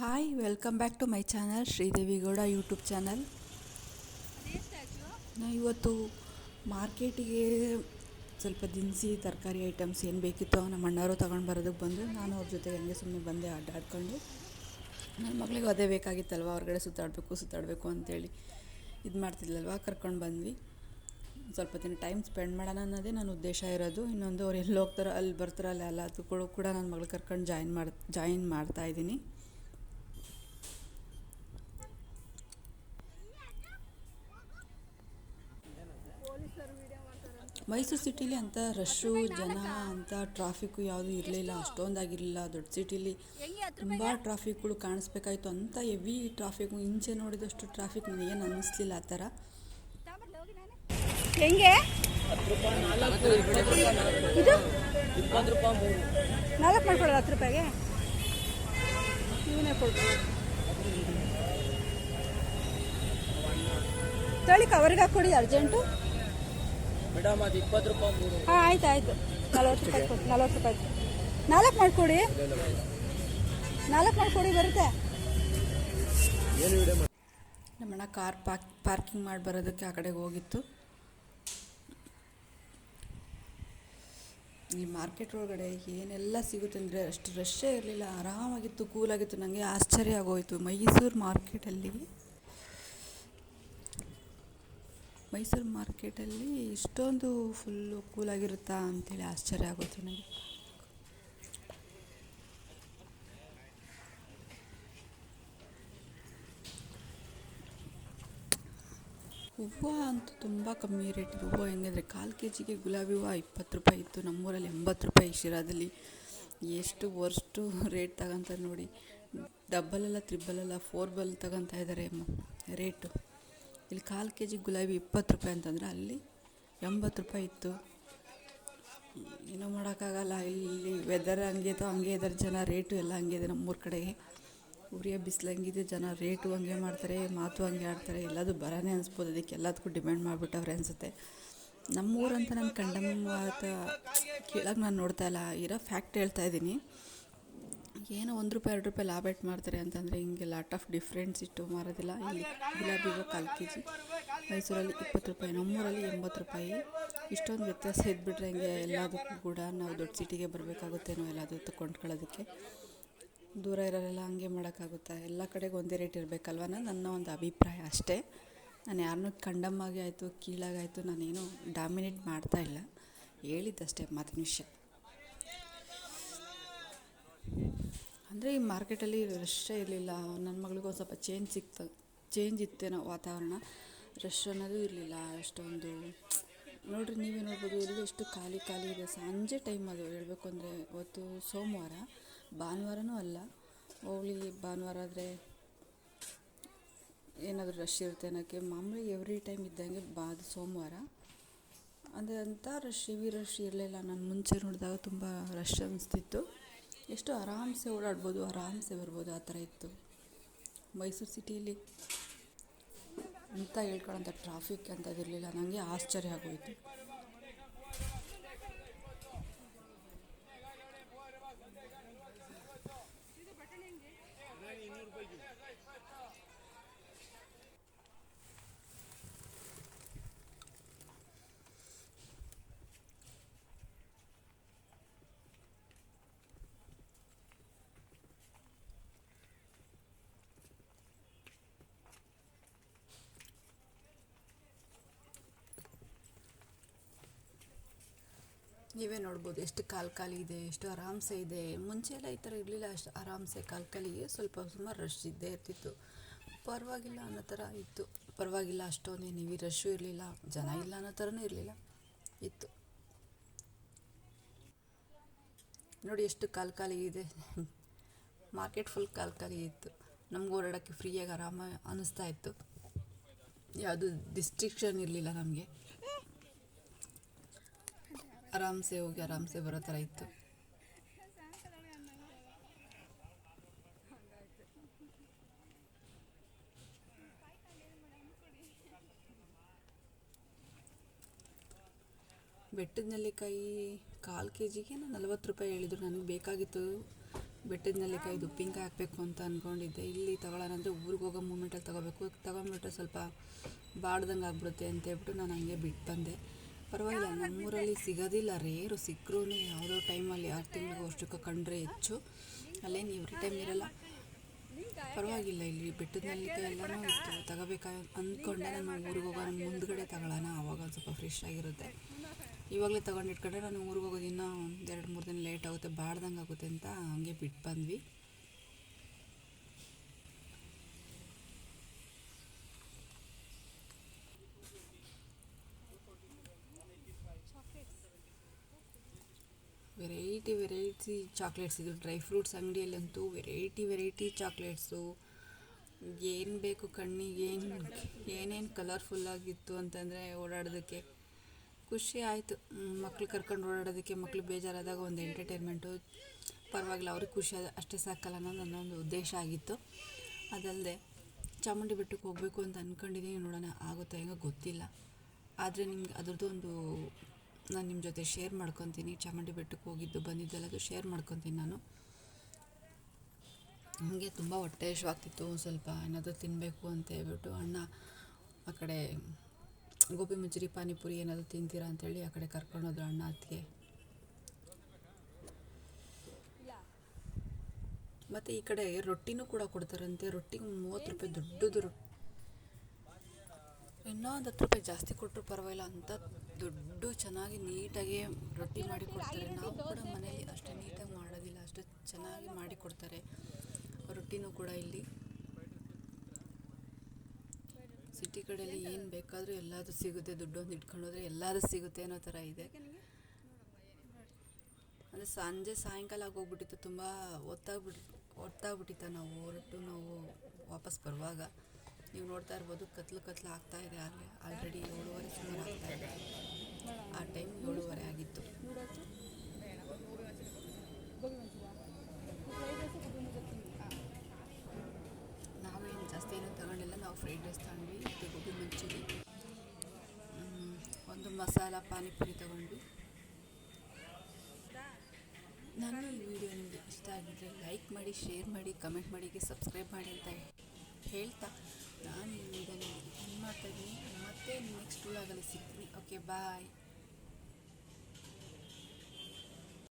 Hi welcome back to my channel Sridevi Gowda YouTube channel ನಾ ಇವತ್ತು ಮಾರ್ಕೆಟಿಗೆ ಸ್ವಲ್ಪ ದಿನಸಿ ತರಕಾರಿ ಐಟಮ್ಸ್ ಏನು ಬೇಕಿತ್ತು ನಮ್ಮ ಅಣ್ಣವರು ತಗೊಂಡು ಬರೋದಕ್ಕೆ ಬಂದು ನಾನು ಅವ್ರ ಜೊತೆಗೆ ಹಂಗೆ ಸುಮ್ಮನೆ ಬಂದೆ ಅಡ್ಡಾಡ್ಕೊಂಡು ನನ್ನ ಮಗಳಿಗೆ ಅದೇ ಬೇಕಾಗಿತ್ತಲ್ವ, ಹೊರಗಡೆ ಸುತ್ತಾಡಬೇಕು ಸುತ್ತಾಡಬೇಕು ಅಂತೇಳಿ ಇದು ಮಾಡ್ತಿದ್ಲಲ್ವ, ಕರ್ಕೊಂಡು ಬಂದ್ವಿ. ಸ್ವಲ್ಪ ದಿನ ಟೈಮ್ ಸ್ಪೆಂಡ್ ಮಾಡೋಣ ಅನ್ನೋದೇ ನನ್ನ ಉದ್ದೇಶ ಇರೋದು. ಇನ್ನೊಂದು ಅವ್ರು ಎಲ್ಲಿ ಹೋಗ್ತಾರೋ, ಅಲ್ಲಿ ಬರ್ತಾರಲ್ಲ ಅಲ್ಲ ಅದು ಕೂಡ ನನ್ನ ಮಗಳು ಕರ್ಕೊಂಡು ಜಾಯಿನ್ ಮಾಡಿ ಜಾಯಿನ್ ಮಾಡ್ತಾ ಮೈಸೂರು ಸಿಟಿಲಿ ಅಂತ ರಶ್ಶು, ಜನ ಅಂತ ಟ್ರಾಫಿಕ್ಕು ಯಾವುದೂ ಇರಲಿಲ್ಲ, ಅಷ್ಟೊಂದಾಗಿರಲಿಲ್ಲ, ದೊಡ್ಡ ಸಿಟಿಲಿ ತುಂಬ ಟ್ರಾಫಿಕ್ಗಳು ಕಾಣಿಸ್ಬೇಕಾಯ್ತು. ಅಂತ ಹೆವಿ ಟ್ರಾಫಿಕ್ ಇಂಚೆ ನೋಡಿದಷ್ಟು ಟ್ರಾಫಿಕ್ ನನಗೇನು ಅನ್ನಿಸ್ಲಿಲ್ಲ ಆ ಥರ. ಹೆಂಗೆ? ಇದು? ನಾಲ್ಕು ಮಾಡ್ಕೊಡೋದು ಹತ್ತು ರೂಪಾಯಿಗೆ? ಇವನೇ ಕೊಡ್ಬೋದು ತಳಿಕ, ಅವ್ರಿಗೆ ಹಾಕ್ಕೊಡಿ ಅರ್ಜೆಂಟು. ಮೇಡಮ್ ಅದು ಇಪ್ಪತ್ತು ರೂಪಾಯಿ ಮೂರು. ಹಾಂ ಆಯ್ತು ಆಯಿತು. ನಲ್ವತ್ತು ರೂಪಾಯಿ ಕೊಡಿ ನಲ್ವತ್ತು ರೂಪಾಯಿ ನಾಲ್ಕು ಮಾಡಿಕೊಡಿ. ನಾಲ್ಕು ಮಾಡಿಕೊಡಿ ಬರುತ್ತೆ. ನಮ್ಮಣ್ಣ ಕಾರ್ ಪಾರ್ಕ್ ಪಾರ್ಕಿಂಗ್ ಮಾಡಿ ಬರೋದಕ್ಕೆ ಆ ಕಡೆಗೆ ಹೋಗಿತ್ತು. ಈ ಮಾರ್ಕೆಟ್ ಒಳಗಡೆ ಏನೆಲ್ಲ ಸಿಗುತ್ತೆ ಅಂದರೆ ಅಷ್ಟು ರಶ್ಶೇ ಇರಲಿಲ್ಲ ಆರಾಮಾಗಿತ್ತು ಕೂಲಾಗಿತ್ತು ನನಗೆ ಆಶ್ಚರ್ಯ ಆಗೋಯಿತು. ಮೈಸೂರು ಮಾರ್ಕೆಟಲ್ಲಿ ಮೈಸೂರು ಮಾರ್ಕೆಟಲ್ಲಿ ಇಷ್ಟೊಂದು ಫುಲ್ಲು ಕೂಲಾಗಿರುತ್ತಾ ಅಂತೇಳಿ ಆಶ್ಚರ್ಯ ಆಗುತ್ತೆ ನನಗೆ. ಹೂವು ಅಂತೂ ತುಂಬ ಕಮ್ಮಿ ರೇಟ್. ಹೂವು ಹೆಂಗಂದರೆ ಕಾಲು ಕೆ ಜಿಗೆ ಗುಲಾಬಿ ಹೂವು ಇಪ್ಪತ್ತು ರೂಪಾಯಿ ಇತ್ತು. ನಮ್ಮೂರಲ್ಲಿ ಎಂಬತ್ತು ರೂಪಾಯಿ ಶಿರಾದಲ್ಲಿ. ಎಷ್ಟು ವರ್ಸ್ಟು ರೇಟ್ ತಗೊಂತಾರೆ ನೋಡಿ. ಡಬ್ಬಲೆಲ್ಲ ತ್ರಿಬ್ಬಲೆಲ್ಲ ಫೋರ್ ಬಲ್ ತಗೊತಾ ಇದ್ದಾರೆ ರೇಟು. ಇಲ್ಲಿ ಕಾಲು ಕೆ ಜಿ ಗುಲಾಬಿ ಇಪ್ಪತ್ತು ರೂಪಾಯಿ ಅಂತಂದರೆ ಅಲ್ಲಿ ಎಂಬತ್ತು ರೂಪಾಯಿ ಇತ್ತು. ಏನೂ ಮಾಡೋಕ್ಕಾಗಲ್ಲ, ಇಲ್ಲಿ ವೆದರ್ ಹಂಗಿತ್ತು ಹಂಗೆ ಇದ್ದಾರೆ ಜನ ರೇಟು ಎಲ್ಲ ಹಂಗೆ ಇದೆ ನಮ್ಮೂರ ಕಡೆಗೆ ಉರಿಯ ಬಿಸಿಲು ಹಂಗಿದೆ ಜನ ರೇಟು ಹಂಗೆ ಮಾಡ್ತಾರೆ, ಮಾತು ಹಂಗೆ ಆಡ್ತಾರೆ, ಎಲ್ಲದು ಬರನೇ ಅನಿಸ್ಬೋದು. ಅದಕ್ಕೆ ಎಲ್ಲದಕ್ಕೂ ಡಿಮ್ಯಾಂಡ್ ಮಾಡಿಬಿಟ್ಟವ್ರೆ ಅನಿಸುತ್ತೆ. ನಮ್ಮೂರಂತ ನಾನು ಕಂಡಮ್ಮ ಕೇಳೋಕ್ಕೆ ನಾನು ನೋಡ್ತಾ ಇಲ್ಲ, ಇರೋ ಫ್ಯಾಕ್ಟ್ ಹೇಳ್ತಾ ಇದ್ದೀನಿ. ಏನೋ ಒಂದು ರೂಪಾಯಿ, ಎರಡು ರೂಪಾಯಿ ಲಾಭ ಇಟ್ಟು ಮಾಡ್ತಾರೆ ಅಂತಂದರೆ ಹಿಂಗೆ ಲಾಟ್ ಆಫ್ ಡಿಫ್ರೆನ್ಸ್ ಇಟ್ಟು ಮಾರೋದಿಲ್ಲ. ಇಲ್ಲಿ ಗುಲಾಬಿ ಹೂವು ಕಾಲು ಕೆ ಜಿ ಮೈಸೂರಲ್ಲಿ ಇಪ್ಪತ್ತು ರೂಪಾಯಿ, ನಮ್ಮೂರಲ್ಲಿ ಎಂಬತ್ತು ರೂಪಾಯಿ. ಇಷ್ಟೊಂದು ವ್ಯತ್ಯಾಸ ಇದ್ಬಿಟ್ರೆ ಹಿಂಗೆ ಎಲ್ಲದಕ್ಕೂ ಕೂಡ ನಾವು ದೊಡ್ಡ ಸಿಟಿಗೆ ಬರಬೇಕಾಗುತ್ತೇನೋ ಎಲ್ಲದು ಕೊಂಡ್ಕೊಳ್ಳೋದಕ್ಕೆ. ದೂರ ಇರೋರೆಲ್ಲ ಹಂಗೆ ಮಾಡೋಕ್ಕಾಗುತ್ತಾ? ಎಲ್ಲ ಕಡೆಗೆ ಒಂದೇ ರೇಟ್ ಇರಬೇಕಲ್ವ? ನನ್ನ ಒಂದು ಅಭಿಪ್ರಾಯ ಅಷ್ಟೇ. ನಾನು ಯಾರನ್ನೂ ಕಂಡಮ್ಮಾಗಿ ಆಯಿತು ಕೀಳಾಗಾಯಿತು ನಾನೇನು ಡಾಮಿನೇಟ್ ಮಾಡ್ತಾ ಇಲ್ಲ. ಹೇಳಿದ್ದಷ್ಟೇ ಮಾತಿನ ವಿಷಯ. ಅಂದರೆ ಈ ಮಾರ್ಕೆಟಲ್ಲಿ ರಶ್ಶೇ ಇರಲಿಲ್ಲ. ನನ್ನ ಮಗಳಿಗೂ ಸ್ವಲ್ಪ ಚೇಂಜ್ ಸಿಕ್ತು. ಚೇಂಜ್ ಇತ್ತೇನೋ ವಾತಾವರಣ. ರಶ್ ಅನ್ನೋದು ಇರಲಿಲ್ಲ. ಅಷ್ಟೊಂದು ನೋಡಿರಿ, ನೀವೇ ನೋಡ್ಬೋದು ಎಲ್ಲಿ ಎಷ್ಟು ಖಾಲಿ ಖಾಲಿ ಇದೆ. ಸಂಜೆ ಟೈಮ್ ಅದು ಹೇಳಬೇಕು ಅಂದರೆ ಇವತ್ತು ಸೋಮವಾರ. ಭಾನುವಾರನೂ ಅಲ್ಲ. ಹೋಗ್ಲಿ, ಭಾನುವಾರ ಆದರೆ ಏನಾದರೂ ರಶ್ ಇರುತ್ತೆ ಅನ್ನೋಕ್ಕೆ. ಮಾಮೂಲಿ ಎವ್ರಿ ಟೈಮ್ ಇದ್ದಂಗೆ ಬಾ ಅದು ಸೋಮವಾರ. ಅಂದರೆ ಅಂಥ ರಶ್ ಹೆವಿ ರಶ್ ಇರಲಿಲ್ಲ. ನಾನು ಮುಂಚೆ ನೋಡಿದಾಗ ತುಂಬ ರಶ್ ಅನಿಸ್ತಿತ್ತು ಎಷ್ಟು ಆರಾಮ್ಸೆ ಓಡಾಡ್ಬೋದು, ಆರಾಮ್ಸೆ ಬರ್ಬೋದು ಆ ಥರ ಇತ್ತು. ಮೈಸೂರು ಸಿಟಿಯಲ್ಲಿ ಅಂತ ಹೇಳ್ಕೊಳ್ಳೋಂಥ ಟ್ರಾಫಿಕ್ ಅಂತದಿರಲಿಲ್ಲ ನನಗೆ ಆಶ್ಚರ್ಯ ಆಗೋಯಿತು. ನೀವೇ ನೋಡ್ಬೋದು ಎಷ್ಟು ಕಾಲು ಖಾಲಿ ಇದೆ, ಎಷ್ಟು ಆರಾಮ್ಸೆ ಇದೆ. ಮುಂಚೆ ಎಲ್ಲ ಈ ಥರ ಇರಲಿಲ್ಲ, ಅಷ್ಟು ಆರಾಮ್ಸೆ ಕಾಲು ಖಾಲಿಗೆ ಸ್ವಲ್ಪ ಸುಮಾರು ರಶ್ ಇದ್ದೇ ಇರ್ತಿತ್ತು. ಪರವಾಗಿಲ್ಲ ಅನ್ನೋ ಥರ ಇತ್ತು. ಪರವಾಗಿಲ್ಲ ಅಷ್ಟೊಂದೇನು ನೀವು ರಶ್ಶು ಇರಲಿಲ್ಲ, ಜನ ಇಲ್ಲ ಅನ್ನೋ ಥರನೂ ಇರಲಿಲ್ಲ. ಇತ್ತು. ನೋಡಿ ಎಷ್ಟು ಕಾಲು ಖಾಲಿ ಇದೆ. ಮಾರ್ಕೆಟ್ ಫುಲ್ ಕಾಲು ಖಾಲಿ ಇತ್ತು. ನಮ್ಗೆ ಓಡಾಡೋಕ್ಕೆ ಫ್ರೀಯಾಗಿ ಆರಾಮ ಅನ್ನಿಸ್ತಾ ಇತ್ತು. ಯಾವುದು ಡಿಸ್ಟ್ರಿಕ್ಷನ್ ಇರಲಿಲ್ಲ ನಮಗೆ. ಆರಾಮ್ಸೆ ಹೋಗಿ ಆರಾಮ್ಸೆ ಬರೋ ಥರ ಇತ್ತು. ಬೆಟ್ಟದ ನೆಲ್ಲಿಕಾಯಿ ಕಾಲು ಕೆ ಜಿಗೆ ನಲ್ವತ್ತು ರೂಪಾಯಿ ಹೇಳಿದರು. ನನಗೆ ಬೇಕಾಗಿತ್ತು. ಬೆಟ್ಟದ ನೆಲ್ಲಿಕಾಯಿದು ಉಪ್ಪಿನಕಾಯಿ ಹಾಕಬೇಕು ಅಂತ ಅಂದ್ಕೊಂಡಿದ್ದೆ ಇಲ್ಲಿ ತಗೊಳ್ಳೋಣಂದ್ರೆ ಊರಿಗೆ ಹೋಗೋ ಮೂಮೆಂಟಲ್ಲಿ ತಗೋಬೇಕು. ತೊಗೊಂಬಿಟ್ರೆ ಸ್ವಲ್ಪ ಬಾಡ್ದಂಗೆ ಆಗ್ಬಿಡುತ್ತೆ ಅಂತೇಳ್ಬಿಟ್ಟು ನಾನು ಹಂಗೆ ಬಿಟ್ಟು ಬಂದೆ. ಪರವಾಗಿಲ್ಲ, ನಮ್ಮೂರಲ್ಲಿ ಸಿಗೋದಿಲ್ಲ. ರೇರು ಸಿಕ್ಕರೂ ಯಾವುದೋ ಟೈಮಲ್ಲಿ ಆರು ತಿಂಗಳಿಗೆ ವರ್ಷಕ್ಕೆ ಕಂಡ್ರೆ ಹೆಚ್ಚು. ಅಲ್ಲೇನು ಎವ್ರಿ ಟೈಮ್ ಇರಲ್ಲ. ಪರವಾಗಿಲ್ಲ, ಇಲ್ಲಿ ಬೆಟ್ಟದಲ್ಲಿ ಎಲ್ಲನೂ ಇತ್ತು ತಗೋಬೇಕ ಅಂದ್ಕೊಂಡೆ ನಾನು ಊರಿಗೆ ಹೋಗೋ ಮುಂದ್ಗಡೆ ತಗೊಳ್ಳೋಣ. ಆವಾಗ ಒಂದು ಸ್ವಲ್ಪ ಫ್ರೆಶ್ ಆಗಿರುತ್ತೆ. ಇವಾಗಲೇ ತೊಗೊಂಡು ಇಟ್ಕೊಂಡ್ರೆ ನಾನು ಊರಿಗೆ ಹೋಗೋದು ಇನ್ನೂ ಒಂದು ಎರಡು ಮೂರು ದಿನ ಲೇಟ್ ಆಗುತ್ತೆ ಬಾಡ್ದಂಗೆ ಆಗುತ್ತೆ ಅಂತ ಹಂಗೆ ಬಿಟ್ಟು ಬಂದ್ವಿ ವೆರೈಟಿ ಚಾಕ್ಲೇಟ್ಸ್ ಇದು ಡ್ರೈ ಫ್ರೂಟ್ಸ್ ಅಂಗಡಿಯಲ್ಲಂತೂ ವೆರೈಟಿ ವೆರೈಟಿ ಚಾಕ್ಲೇಟ್ಸು. ಏನು ಬೇಕು ಕಣ್ಣಿಗೆ ಏನು, ಏನೇನು ಕಲರ್ಫುಲ್ಲಾಗಿತ್ತು ಅಂತಂದರೆ ಓಡಾಡೋದಕ್ಕೆ ಖುಷಿ ಆಯಿತು. ಮಕ್ಳು ಕರ್ಕೊಂಡು ಓಡಾಡೋದಕ್ಕೆ ಮಕ್ಳು ಬೇಜಾರಾದಾಗ ಒಂದು ಎಂಟರ್ಟೈನ್ಮೆಂಟು. ಪರವಾಗಿಲ್ಲ, ಅವ್ರಿಗೆ ಖುಷಿ ಆದ ಅಷ್ಟೇ ಸಾಕಲ್ಲ ಅನ್ನೋದು ನನ್ನೊಂದು ಉದ್ದೇಶ ಆಗಿತ್ತು. ಅದಲ್ಲದೆ ಚಾಮುಂಡಿ ಬೆಟ್ಟಕ್ಕೆ ಹೋಗಬೇಕು ಅಂತ ಅಂದ್ಕೊಂಡಿದ್ದೀನಿ ನೋಡೋಣ ಆಗುತ್ತೋ ಹೆಂಗೋ ಗೊತ್ತಿಲ್ಲ. ಆದರೆ ನಿಮ್ಗೆ ಅದ್ರದ್ದು ಒಂದು ನಾನು ನಿಮ್ಮ ಜೊತೆ ಶೇರ್ ಮಾಡ್ಕೊತೀನಿ. ಚಾಮುಂಡಿ ಬೆಟ್ಟಕ್ಕೆ ಹೋಗಿದ್ದು, ಬಂದಿದ್ದೆಲ್ಲ ಅದು ಶೇರ್ ಮಾಡ್ಕೊತೀನಿ ನಾನು. ನನಗೆ ತುಂಬ ಹೊಟ್ಟೆ ಒಂದು ಸ್ವಲ್ಪ ಏನಾದರೂ ತಿನ್ನಬೇಕು ಅಂತ ಹೇಳ್ಬಿಟ್ಟು ಅಣ್ಣ ಆ ಕಡೆ ಗೋಬಿ ಮಂಚೂರಿ, ಪಾನಿಪುರಿ ಏನಾದರೂ ತಿಂತೀರಾ ಅಂತೇಳಿ ಆ ಕಡೆ ಕರ್ಕೊಂಡೋದ್ರು ಅಣ್ಣ ಅತ್ತಿಗೆ. ಮತ್ತು ಈ ಕಡೆ ರೊಟ್ಟಿನೂ ಕೂಡ ಕೊಡ್ತಾರಂತೆ. ರೊಟ್ಟಿಗೆ ಮೂವತ್ತು ರೂಪಾಯಿ, ದೊಡ್ಡದು ರೊಟ್ಟಿ. ಇನ್ನೂ ಒಂದು ಹತ್ತು ರೂಪಾಯಿ ಜಾಸ್ತಿ ಕೊಟ್ಟರು ಪರವಾಗಿಲ್ಲ, ಅಂತ ದೊಡ್ಡ ಚೆನ್ನಾಗಿ ನೀಟಾಗಿ ರೊಟ್ಟಿ ಮಾಡಿ ಕೊಡ್ತಾರೆ. ನಾವು ಕೂಡ ಮನೆಯಲ್ಲಿ ಅಷ್ಟೇ ನೀಟಾಗಿ ಮಾಡೋದಿಲ್ಲ, ಅಷ್ಟು ಚೆನ್ನಾಗಿ ಮಾಡಿ ಕೊಡ್ತಾರೆ. ರೊಟ್ಟಿನೂ ಕೂಡ ಇಲ್ಲಿ. ಸಿಟಿ ಕಡೆಯಲ್ಲಿ ಏನು ಬೇಕಾದರೂ ಎಲ್ಲದೂ ಸಿಗುತ್ತೆ, ದುಡ್ಡೊಂದು ಇಟ್ಕೊಂಡೋದ್ರೆ ಎಲ್ಲದೂ ಸಿಗುತ್ತೆ ಅನ್ನೋ ಥರ ಇದೆ. ಅಂದರೆ ಸಂಜೆ ಸಾಯಂಕಾಲ ಆಗೋಗ್ಬಿಟ್ಟಿತ್ತು, ತುಂಬ ಹೊತ್ತಾಗ್ಬಿಟ್ಟು, ಹೊತ್ತಾಗ್ಬಿಟ್ಟಿತ್ತು ನಾವು ಹೊರಟು ನಾವು ವಾಪಸ್ ಬರುವಾಗ. ನೀವು ನೋಡ್ತಾ ಇರ್ಬೋದು ಕತ್ಲು ಕತ್ಲು ಆಗ್ತಾ ಇದೆ ಆಗಲೇ ಆಲ್ರೆಡಿ ಏಳುವರೆ ಸುಮಾರು ಆಗ್ತಾ ಇದೆ. ಆ ಟೈಮ್ ಏಳುವರೆ ಆಗಿತ್ತು. ನಾವೇನು ಜಾಸ್ತಿ ಏನೂ ತಗೊಂಡಿಲ್ಲ. ನಾವು ಫ್ರೈಡ್ ರೈಸ್ ತಗೊಂಡ್ವಿ ಮತ್ತು ಗೋಬಿ ಮಂಚೂರಿ. ಒಂದು ಮಸಾಲ, ಪಾನಿಪುರಿ ತಗೊಂಡ್ವಿ. ನಾನು ಈ ವಿಡಿಯೋ ನಿಮಗೆ ಇಷ್ಟ ಆಗಿದ್ದರೆ ಲೈಕ್ ಮಾಡಿ ಶೇರ್ ಮಾಡಿ ಕಮೆಂಟ್ ಮಾಡಿ ಸಬ್ಸ್ಕ್ರೈಬ್ ಮಾಡಿ ಅಂತ ಹೇಳ್ತಾ ನಾನು ಈಗ ನಿಮಗೆ ಮಾಡ್ತಾಯಿದ್ದೀನಿ ಮತ್ತೆ ನೆಕ್ಸ್ಟ್ ವ್ಲಾಗಲ್ಲಿ ಸಿಗ್ತೀನಿ. Okay bye